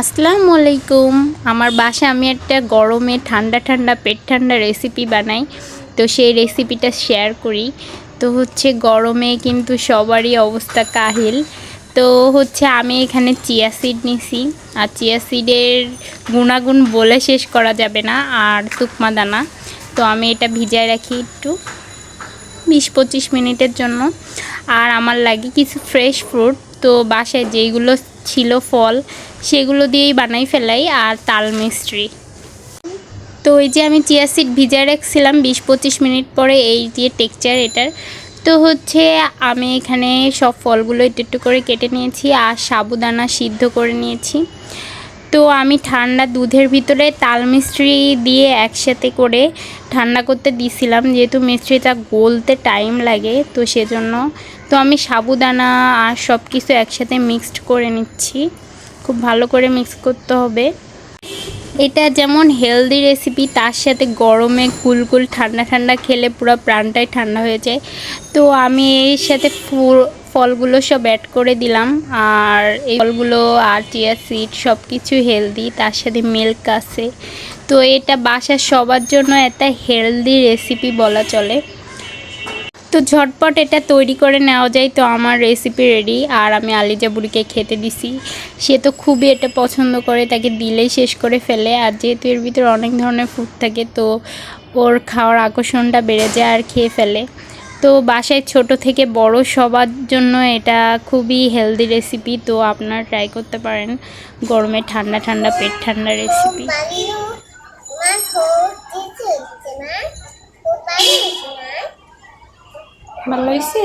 আসসালামু আলাইকুম আমার বাসায় আমি একটা গরমে ঠান্ডা ঠান্ডা, পেট ঠান্ডা রেসিপি বানাই। তো সেই রেসিপিটা শেয়ার করি। তো হচ্ছে গরমে কিন্তু সবারই অবস্থা কাহিল। তো হচ্ছে আমি এখানে চিয়া সিড নিছি। আর চিয়া সিডের গুণাগুণ বলে শেষ করা যাবে না। আর তুকমা দানা। তো আমি এটা ভিজায় রাখি একটু। বিশ পঁচিশ মিনিটের জন্য। আর আমার লাগে কিছু ফ্রেশ ফ্রুট তো বাসায় যেইগুলো ছিল ফল, সেগুলো দিয়েই বানাই ফেলাই আর তাল মিস্ত্রি। তো এই যে আমি চিয়া সিড ভিজায় রাখছিলাম, বিশ পঁচিশ মিনিট পরে এই যে টেক্সচার এটার। তো হচ্ছে আমি এখানে সব ফলগুলো একটু একটু করে কেটে নিয়েছি আর সাবুদানা সিদ্ধ করে নিয়েছি। তো আমি ঠান্ডা দুধের ভিতরে তাল মিস্ত্রি দিয়ে একসাথে করে ঠান্ডা করতে দিছিলাম। যেহেতু মিস্ত্রিটা গলতে টাইম লাগে, তো সেজন্য তো আমি সাবুদানা আর সব কিছু একসাথে মিক্সড করে নিচ্ছি। খুব ভালো করে মিক্স করতে হবে। এটা যেমন হেলদি রেসিপি তার সাথে গরমে কুলকুল ঠান্ডা ঠান্ডা খেলে পুরো প্রাণটাই ঠান্ডা হয়ে যায়। তো আমি এর সাথে ফলগুলো সব অ্যাড করে দিলাম। আর এই ফলগুলো আর চিয়া সিড সব কিছু হেলদি তার সাথে মিল্ক আছে। তো এটা বাসার সবার জন্য একটা হেলদি রেসিপি বলা চলে। তো ঝটপট এটা তৈরি করে নেওয়া যায়, তো আমার রেসিপি রেডি আর আমি আলিজা বুড়িকে খেতে দিছি। সে তো খুবই এটা পছন্দ করে, তাকে দিলেই শেষ করে ফেলে। আর যেহেতু এর ভিতরে অনেক ধরনের ফুড থাকে, তো ওর খাওয়ার আকর্ষণটা বেড়ে যায় আর খেয়ে ফেলে। তো বাসায় ছোট থেকে বড় সবার জন্য এটা খুবই হেলদি রেসিপি তো আপনারা ট্রাই করতে পারেন। গরমে ঠান্ডা ঠান্ডা, পেট ঠান্ডা রেসিপি ভালো হয়েছে?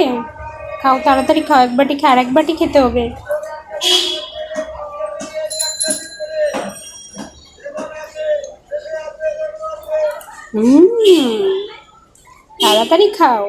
খাও, তাড়াতাড়ি খাও, এক বাটি খা আর এক বাটি খেতে হবে। তাড়াতাড়ি খাও।